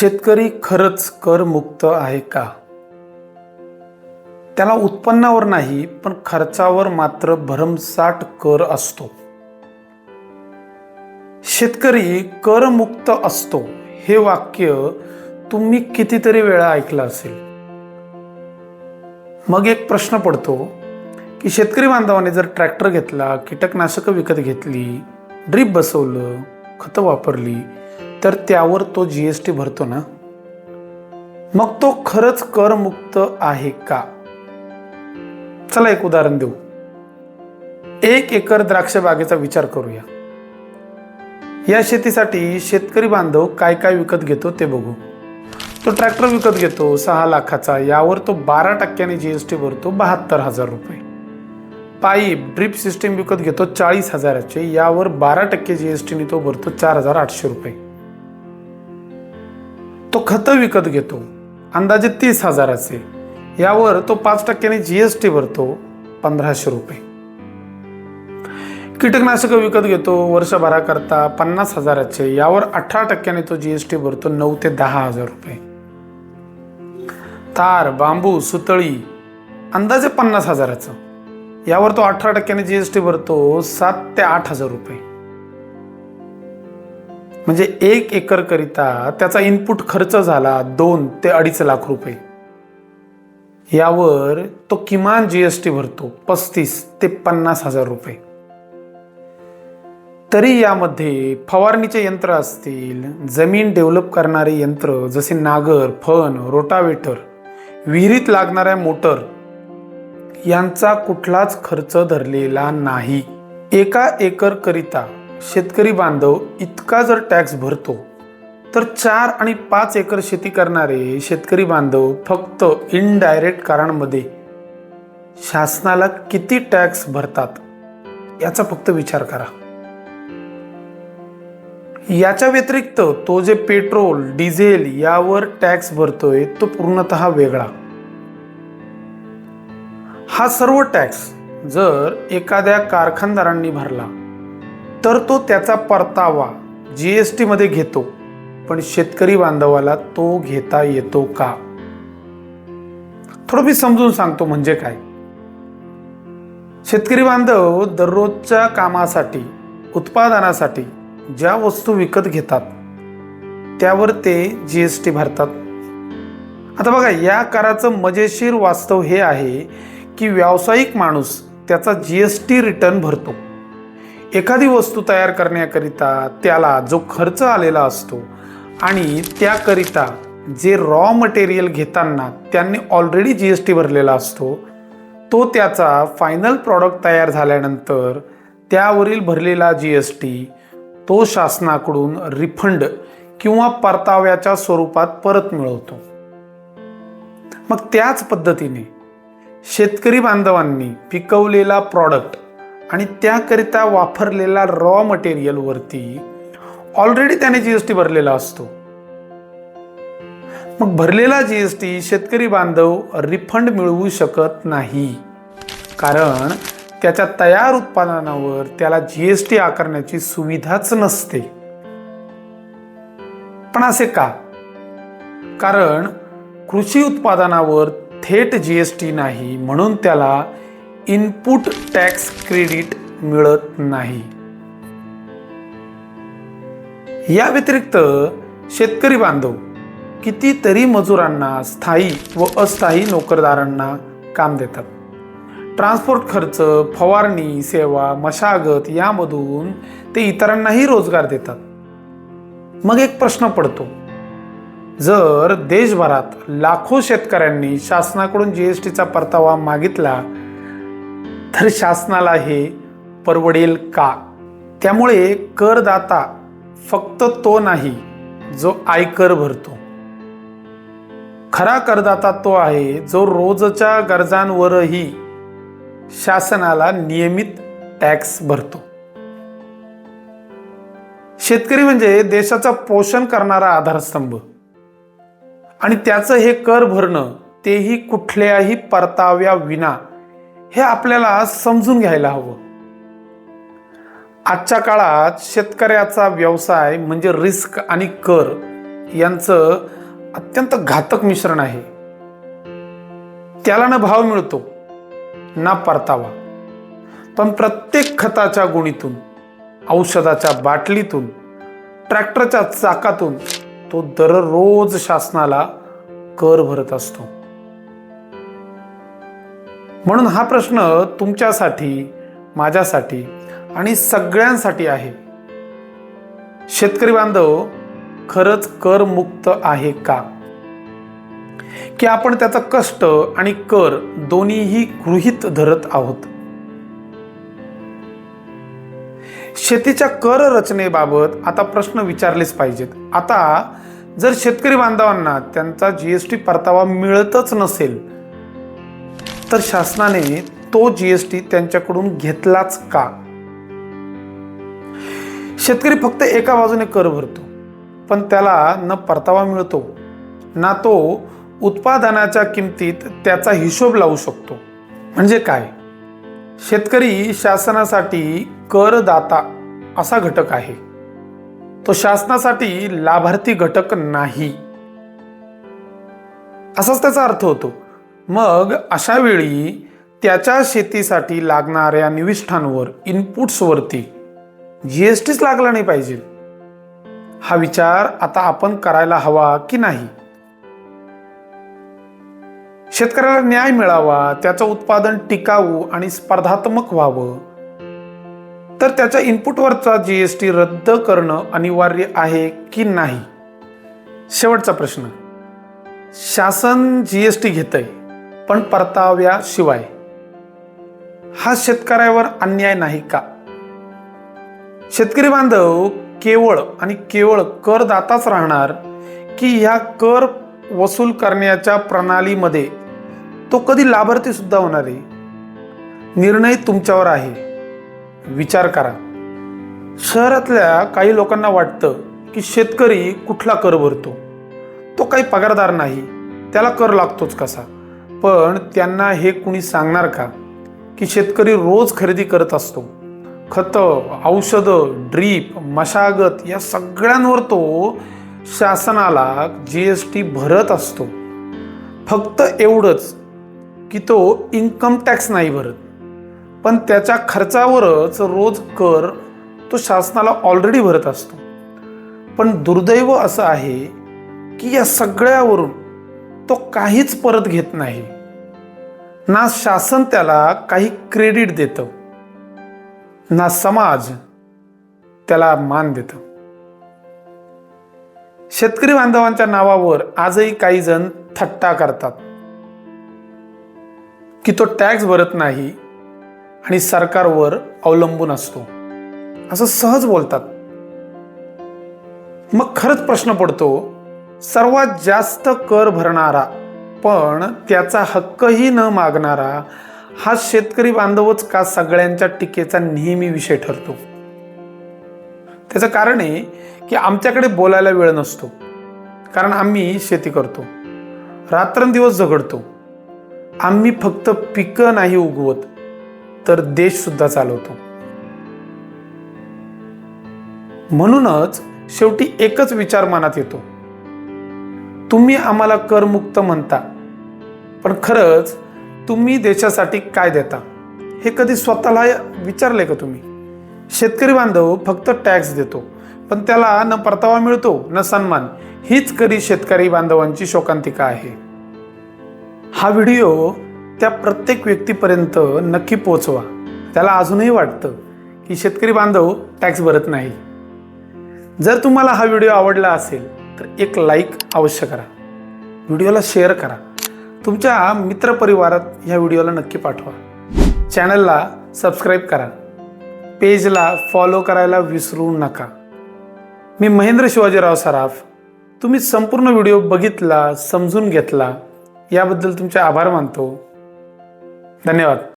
शेतकरी खरंच करमुक्त आहे का? त्याला उत्पन्नावर नाही पण खर्चावर मात्र भरमसाठ कर असतो. शेतकरी करमुक्त असतो हे वाक्य तुम्ही कितीतरी वेळा ऐकलं असेल. मग एक प्रश्न पडतो की शेतकरी बांधवाने जर ट्रॅक्टर घेतला कीटकनाशकं विकत घेतली ड्रीप बसवलं खतं वापरली तर त्यावर तो जी एस टी भरतो ना? मग तो खरंच करमुक्त आहे का? चला एक उदाहरण देऊ. एक एकर द्राक्ष बागेचा विचार करूया. या शेतीसाठी शेतकरी बांधव काय काय विकत घेतो ते बघू. तो ट्रॅक्टर विकत घेतो सहा लाखाचा. यावर तो बारा टक्क्याने जीएसटी भरतो बहात्तर हजार रुपये. पाईप ड्रिप सिस्टीम विकत घेतो चाळीस हजाराचे. यावर बारा टक्के जीएसटीने तो भरतो चार हजार आठशे रुपये. तो खतं विकत घेतो. अंदाजे तीस हजाराचे. यावर तो पाच टक्क्याने जी एस टी भरतो पंधराशे रुपये. कीटकनाशकं विकत घेतो वर्षभराकरता पन्नास हजाराचे. यावर अठरा टक्क्याने तो जी एस टी भरतो नऊ ते दहा हजार रुपये. तार बांबू सुतळी अंदाजे पन्नास हजाराचं. यावर तो अठरा टक्क्याने जी एस टी भरतो सात ते आठ हजार रुपये. म्हणजे एक एकर करिता त्याचा इनपुट खर्च झाला दोन ते अडीच लाख रुपये. यावर तो किमान जी एस टी भरतो पस्तीस ते पन्नास हजार रुपये. तरी यामध्ये फवारणीचे यंत्र असतील जमीन डेव्हलप करणारे यंत्र जसे नागर फन रोटावेटर विहिरीत लागणाऱ्या मोटर यांचा कुठलाच खर्च धरलेला नाही. एका एकर करिता शेतकरी बांधव इतका जर टॅक्स भरतो तर चार आणि पाच एकर शेती करणारे शेतकरी बांधव फक्त इनडायरेक्ट कारांमध्ये शासनाला किती टॅक्स भरतात याचा फक्त विचार करा. याच्या व्यतिरिक्त तो जे पेट्रोल डिझेल यावर टॅक्स भरतोय तो पूर्णतः वेगळा. हा सर्व टॅक्स जर एखाद्या कारखानदारांनी भरला तर तो त्याचा परतावा जी एस टीमध्ये घेतो पण शेतकरी बांधवाला तो घेता येतो का? थोडं मी समजून सांगतो म्हणजे काय? शेतकरी बांधव दररोजच्या कामासाठी उत्पादनासाठी ज्या वस्तू विकत घेतात त्यावर ते जी एस टी भरतात. आता बघा या कराचं मजेशीर वास्तव हे आहे की व्यावसायिक माणूस त्याचा जी एस टी रिटर्न भरतो. एखादी वस्तू तयार करण्याकरिता त्याला जो खर्च आलेला असतो आणि त्याकरिता जे रॉ मटेरियल घेताना त्यांनी ऑलरेडी जी एस टी भरलेला असतो तो त्याचा फायनल प्रॉडक्ट तयार झाल्यानंतर त्यावरील भरलेला जी एस टी तो शासनाकडून रिफंड किंवा परताव्याच्या स्वरूपात परत मिळवतो. मग त्याच पद्धतीने शेतकरी बांधवांनी पिकवलेला प्रॉडक्ट आणि त्याकरिता वापरलेला रॉ मटेरियलवरती ऑलरेडी त्याने जी एस टी भरलेला असतो. मग भरलेला जी एस टी शेतकरी बांधव रिफंड मिळवू शकत नाही. कारण त्याच्या तयार उत्पादनावर त्याला जी एस टी आकारण्याची सुविधाच नसते. पण असे का? कारण कृषी उत्पादनावर थेट जी एस टी नाही म्हणून त्याला इनपुट टॅक्स क्रेडिट मिळत नाही. या व्यतिरिक्त शेतकरी बांधव कितीतरी मजुरांना स्थायी व अस्थायी नोकरदारांना काम देतात. ट्रान्सपोर्ट खर्च फवारणी सेवा मशागत यामधून ते इतरांनाही रोजगार देतात. मग एक प्रश्न पडतो. जर देशभरात लाखो शेतकऱ्यांनी शासनाकडून जीएसटीचा परतावा मागितला तर शासनाला हे परवडेल का? त्यामुळे करदाता फक्त तो नाही जो आयकर भरतो. खरा करदाता तो आहे जो रोजच्या गरजांवरही शासनाला नियमित टॅक्स भरतो. शेतकरी म्हणजे देशाचा पोषण करणारा आधारस्तंभ. आणि त्याचं हे कर भरणं तेही कुठल्याही परताव्या विना हे आपल्याला समजून घ्यायला हवं. आजच्या काळात शेतकऱ्याचा व्यवसाय म्हणजे रिस्क आणि कर यांचं अत्यंत घातक मिश्रण आहे. त्याला ना भाव मिळतो ना परतावा. पण प्रत्येक खताच्या गुणीतून औषधाच्या बाटलीतून ट्रॅक्टरच्या चाकातून तो दररोज शासनाला कर भरत असतो. म्हणून हा प्रश्न तुमच्यासाठी माझ्यासाठी आणि सगळ्यांसाठी आहे. शेतकरी बांधव खरंच कर मुक्त आहे का? की आपण त्याचा कष्ट आणि कर दोन्हीही गृहीत धरत आहोत? शेतीच्या कर रचनेबाबत आता प्रश्न विचारलेच पाहिजेत. आता जर शेतकरी बांधवांना त्यांचा जीएसटी परतावा मिळतच नसेल तर शासनाने तो जी एस टी त्यांच्याकडून घेतलाच का? शेतकरी फक्त एका बाजूने कर भरतो पण त्याला न परतावा मिळतो ना तो उत्पादनाच्या किमतीत त्याचा हिशोब लावू शकतो. म्हणजे काय? शेतकरी शासनासाठी करदाता असा घटक आहे. तो शासनासाठी लाभार्थी घटक नाही. असाच त्याचा अर्थ होतो. मग अशा वेळी त्याच्या शेतीसाठी लागणाऱ्या निविष्ठांवर इनपुट्सवरती जी एस टीच लागला नाही पाहिजे. हा विचार आता आपण करायला हवा की नाही? शेतकऱ्याला न्याय मिळावा त्याचं उत्पादन टिकाऊ आणि स्पर्धात्मक व्हावं. तर त्याच्या इनपुटवरचा जी एस टी रद्द करणं अनिवार्य आहे की नाही? शेवटचा प्रश्न. शासन जी एस टी घेतंय. पण परताव्याशिवाय. हा शेतकऱ्यावर अन्याय नाही का? शेतकरी बांधव केवळ आणि केवळ करदाताच राहणार की ह्या कर वसूल करण्याच्या प्रणालीमध्ये तो कधी लाभार्थी सुद्धा होणार आहे? निर्णय तुमच्यावर आहे. विचार करा. शहरातल्या काही लोकांना वाटतं की शेतकरी कुठला कर भरतो? तो काही पगारदार नाही. त्याला कर लागतोच कसा? पण त्यांना हे कुणी सांगणार का? की शेतकरी रोज खरेदी करत असतो. खतं औषधं ड्रीप मशागत या सगळ्यांवर तो शासनाला जी एस टी भरत असतो. फक्त एवढंच की तो इन्कम टॅक्स नाही भरत. पण त्याच्या खर्चावरच रोज कर तो शासनाला ऑलरेडी भरत असतो. पण दुर्दैव असं आहे की या सगळ्यावरून तो काहीच परत घेत नाही. ना शासन त्याला काही क्रेडिट देतं. ना समाज त्याला मान देतं. शेतकरी बांधवांच्या नावावर आजही काही जण थट्टा करतात. की तो टॅक्स भरत नाही आणि सरकारवर अवलंबून असतो. असं सहज बोलतात. मग खरंच प्रश्न पडतो सर्वात जास्त कर भरणारा पण त्याचा हक्कही न मागणारा हा शेतकरी बांधवच का सगळ्यांच्या टीकेचा नेहमी विषय ठरतो? त्याचं कारण आहे की आमच्याकडे बोलायला वेळ नसतो. कारण आम्ही शेती करतो. रात्रंदिवस झगडतो. आम्ही फक्त पिकं नाही उगवत तर देश सुद्धा चालवतो. म्हणूनच शेवटी एकच विचार मनात येतो. तुम्ही आम्हाला करमुक्त म्हणता. पण खरंच तुम्ही देशासाठी काय देता? हे कधी स्वतःला विचारले का तुम्ही? शेतकरी बांधव फक्त टॅक्स देतो पण त्याला न परतावा मिळतो न सन्मान. हीच कधी शेतकरी बांधवांची शोकांतिका आहे. हा व्हिडिओ त्या प्रत्येक व्यक्तीपर्यंत नक्की पोचवा त्याला अजूनही वाटतं की शेतकरी बांधव टॅक्स भरत नाही. जर तुम्हाला हा व्हिडिओ आवडला असेल तर एक लाईक अवश्य करा. व्हिडिओला शेअर करा. तुमच्या मित्रपरिवारात ह्या व्हिडिओला नक्की पाठवा. चॅनलला सबस्क्राईब करा. पेजला फॉलो करायला विसरू नका. मी महेंद्र शिवाजीराव सराफ. तुम्ही संपूर्ण व्हिडिओ बघितला समजून घेतला याबद्दल तुमचे आभार मानतो. धन्यवाद.